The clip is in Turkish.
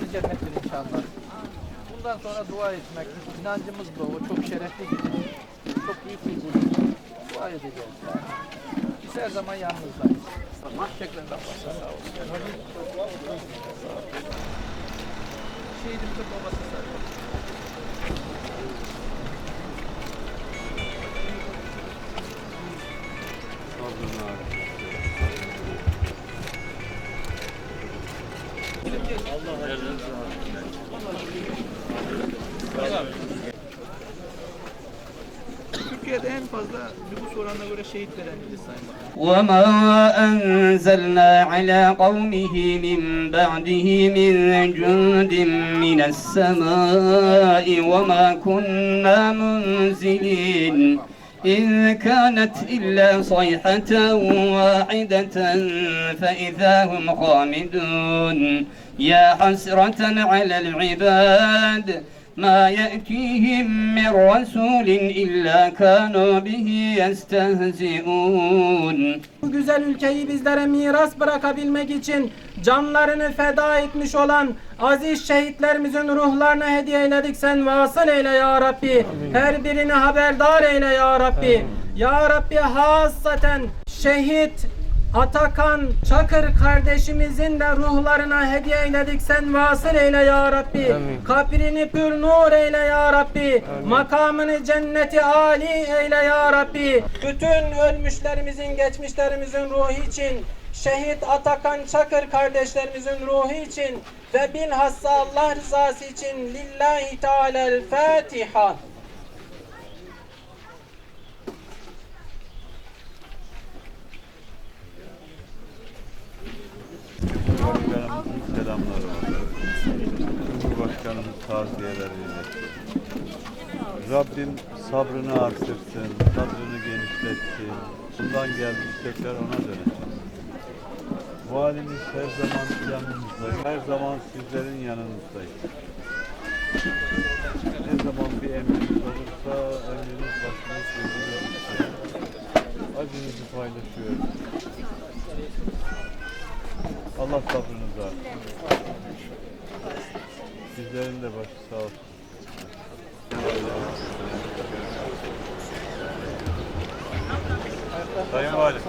mekanı cennettir inşallah. Bundan sonra dua etmek, inancımız bu. O çok şerefli bir. Çok büyük bir gün. Dua edeceğiz yani. Biz her zaman yanınızdayız. Teşekkürler Allah sağ olsun. Şehidimizin babası sayılır. Türkiye'de en fazla nüfus oranına göre şehit veren ili Sayın Bakan. وما أنزلنا على قومه من بعده من جند من السماء وما كنا منزلين إن كانت إلا صيحة واحدة فإذا هم خامدون يا حسرة على العباد ما يأتيهم من رسول إلا كانوا به يستهزئون. Bu güzel ülkeyi bizlere miras bırakabilmek için canlarını feda etmiş olan aziz şehitlerimizin ruhlarına hediye eyledik sen vasıl eyle ya Rabbi. Her birini haberdar eyle ya Rabbi. Ya Rabbi hasaten şehit Atakan Çakır kardeşimizin de ruhlarına hediye eyledik sen vasıl eyle ya Rabbi. Kabrini pür nur eyle ya Rabbi. Makamını cenneti âli eyle ya Rabbi. Bütün ölmüşlerimizin, geçmişlerimizin ruhu için, şehit Atakan Çakır kardeşlerimizin ruhu için ve bilhassa Allah rızası için lillahi teala'l Fatiha. Cumhurbaşkanımızın selamları var. Cumhurbaşkanımız taziyeleri iletti. Rabbim sabrını artırsın, sabrını genişletsin. Bundan geldik tekrar ona döneceğiz. Valimiz her zaman yanımızda, her zaman sizlerin yanınızdayız. Ne zaman bir emriniz olursa emriniz başına geliyor. Acınızı paylaşıyoruz. Allah sabrınızı artırsın. Sizlerin de başı sağ olsun. Sayın Valim.